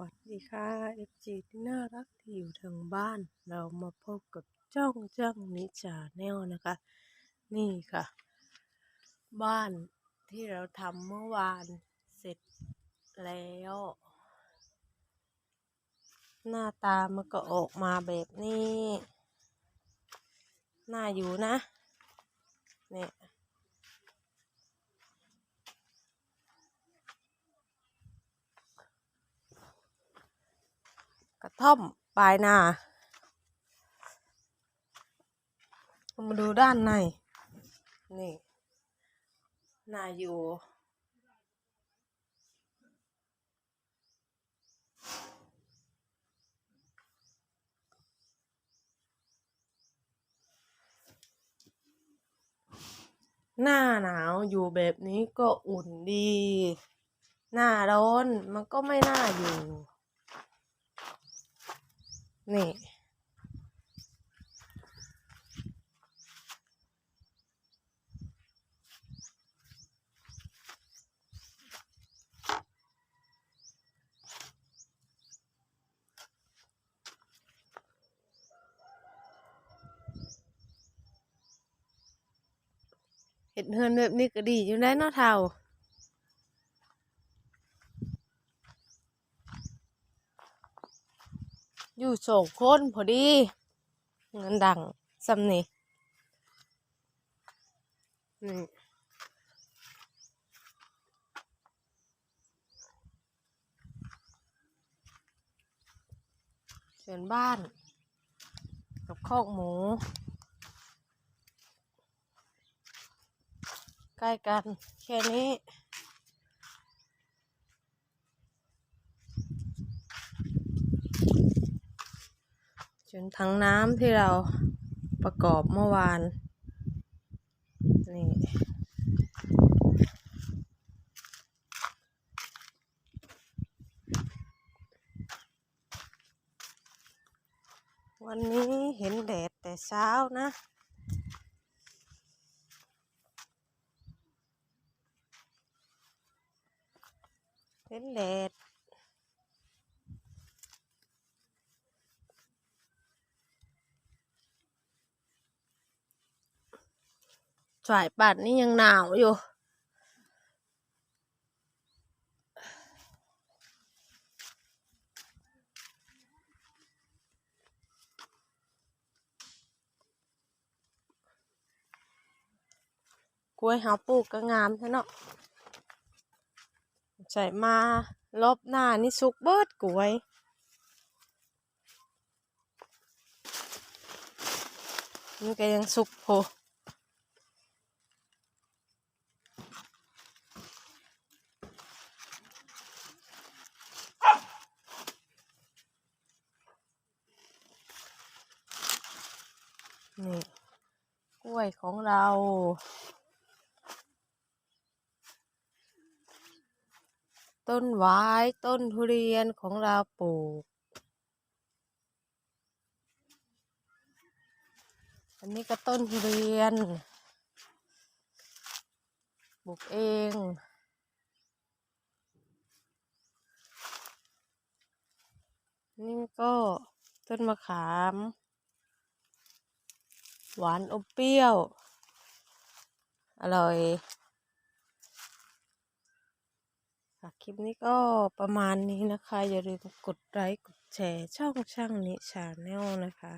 วัสดีค่ะเอฟจีที่น่ารักที่อยู่ทางบ้าน เรามาพบกับจ้องจ้างนิจาแนลนะคะ นี่ค่ะ บ้านที่เราทำเมื่อวานเสร็จแล้ว หน้าตามันก็ออกมาแบบนี้ น่าอยู่นะเนี่ย กระ ท่อมปลายนามาดูด้านใน นี่ นาอยู่หน้าหนาวอยู่แบบนี้ก็อุ่นดี หน้าร้อนมันก็ไม่น่าอยู่ นี่เห็ดเฮือนแบบนี้ก็ดีอยู่ได้เนาะเท่า อยู่สองคนพอดีเงินดังสำนี่นี่ส่วนบ้าน กับคอกหมู ใกล้กันแค่นี้ นทั้งน้ำที่เราประกอบเมื่อวาน นี่วันนี้เห็นแดดแต่เช้านะ เห็นแดด สายปัดนี่ยังหนาวอยู่ กล้วยหาปลูกก็งามแท้เนาะใส่มารอบหน้านี่สุกเบิดกล้วยนี่ก็ยังสุกโพ นี่กล้วยของเราต้นไว้ต้นทุเรียนของเราปลูก อันนี้ก็ต้นทุเรียน ปลูกเอง นี่ก็ต้นมะขาม หวานอมเปรี้ยว อร่อยค่ะคลิปนี้ก็ประมาณนี้นะคะ อย่าลืมกดไลค์กดแชร์ช่องช่างนิชาแนลนะคะ